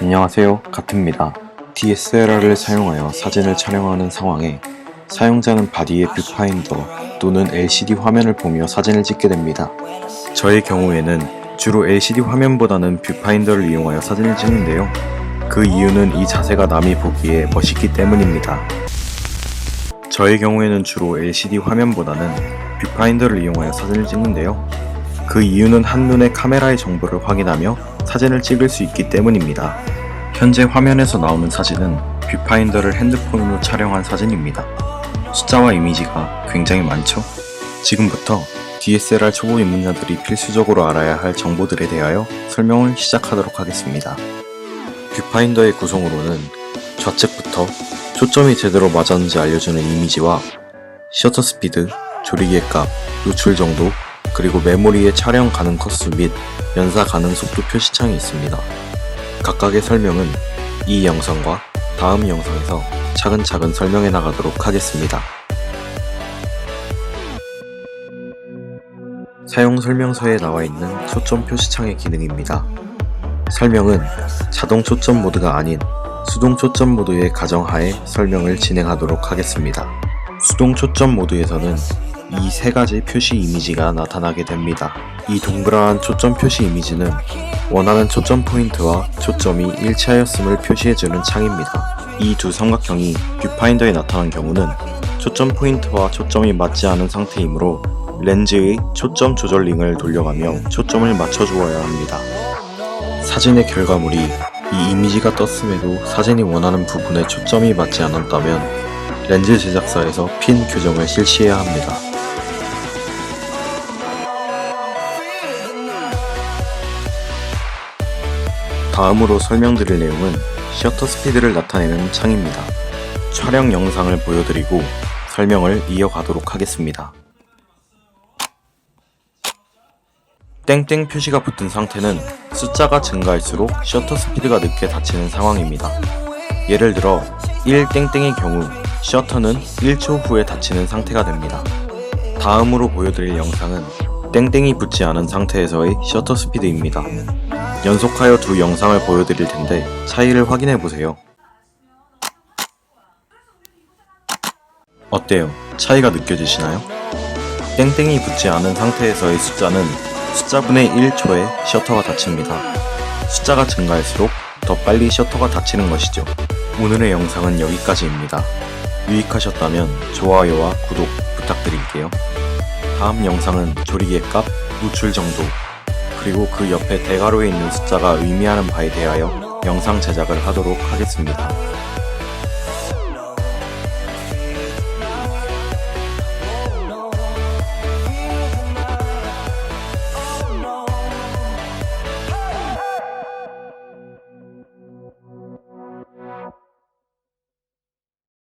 안녕하세요. 가트입니다. DSLR을 사용하여 사진을 촬영하는 상황에 사용자는 바디의 뷰파인더 또는 LCD 화면을 보며 사진을 찍게 됩니다. 저의 경우에는 주로 LCD 화면보다는 뷰파인더를 이용하여 사진을 찍는데요. 그 이유는 이 자세가 남이 보기에 멋있기 때문입니다. 저의 경우에는 주로 LCD 화면보다는 뷰파인더를 이용하여 사진을 찍는데요. 그 이유는 한눈에 카메라의 정보를 확인하며 사진을 찍을 수 있기 때문입니다. 현재 화면에서 나오는 사진은 뷰파인더를 핸드폰으로 촬영한 사진입니다. 숫자와 이미지가 굉장히 많죠? 지금부터 DSLR 초보 입문자들이 필수적으로 알아야 할 정보들에 대하여 설명을 시작하도록 하겠습니다. 뷰파인더의 구성으로는 좌측부터 초점이 제대로 맞았는지 알려주는 이미지와 셔터 스피드, 조리개 값, 노출 정도, 그리고 메모리의 촬영 가능 컷수 및 연사 가능 속도 표시창이 있습니다. 각각의 설명은 이 영상과 다음 영상에서 차근차근 설명해 나가도록 하겠습니다. 사용 설명서에 나와 있는 초점 표시창의 기능입니다. 설명은 자동 초점 모드가 아닌 수동 초점 모드의 가정하에 설명을 진행하도록 하겠습니다. 수동 초점 모드에서는 이 세 가지 표시 이미지가 나타나게 됩니다. 이 동그란 초점 표시 이미지는 원하는 초점 포인트와 초점이 일치하였음을 표시해주는 창입니다. 이 두 삼각형이 뷰파인더에 나타난 경우는 초점 포인트와 초점이 맞지 않은 상태이므로 렌즈의 초점 조절 링을 돌려가며 초점을 맞춰주어야 합니다. 사진의 결과물이 이 이미지가 떴음에도 사진이 원하는 부분에 초점이 맞지 않았다면 렌즈 제작사에서 핀 교정을 실시해야 합니다. 다음으로 설명드릴 내용은 셔터 스피드를 나타내는 창입니다. 촬영 영상을 보여드리고 설명을 이어가도록 하겠습니다. 땡땡 표시가 붙은 상태는 숫자가 증가할수록 셔터 스피드가 늦게 닫히는 상황입니다. 예를 들어 1땡땡의 경우 셔터는 1초 후에 닫히는 상태가 됩니다. 다음으로 보여드릴 영상은 땡땡이 붙지 않은 상태에서의 셔터 스피드입니다. 연속하여 두 영상을 보여드릴 텐데 차이를 확인해 보세요. 어때요? 차이가 느껴지시나요? 땡땡이 붙지 않은 상태에서의 숫자는 숫자분의 1초에 셔터가 닫힙니다. 숫자가 증가할수록 더 빨리 셔터가 닫히는 것이죠. 오늘의 영상은 여기까지입니다. 유익하셨다면 좋아요와 구독 부탁드릴게요. 다음 영상은 조리개 값, 노출 정도, 그리고 그 옆에 대괄호에 있는 숫자가 의미하는 바에 대하여 영상 제작을 하도록 하겠습니다.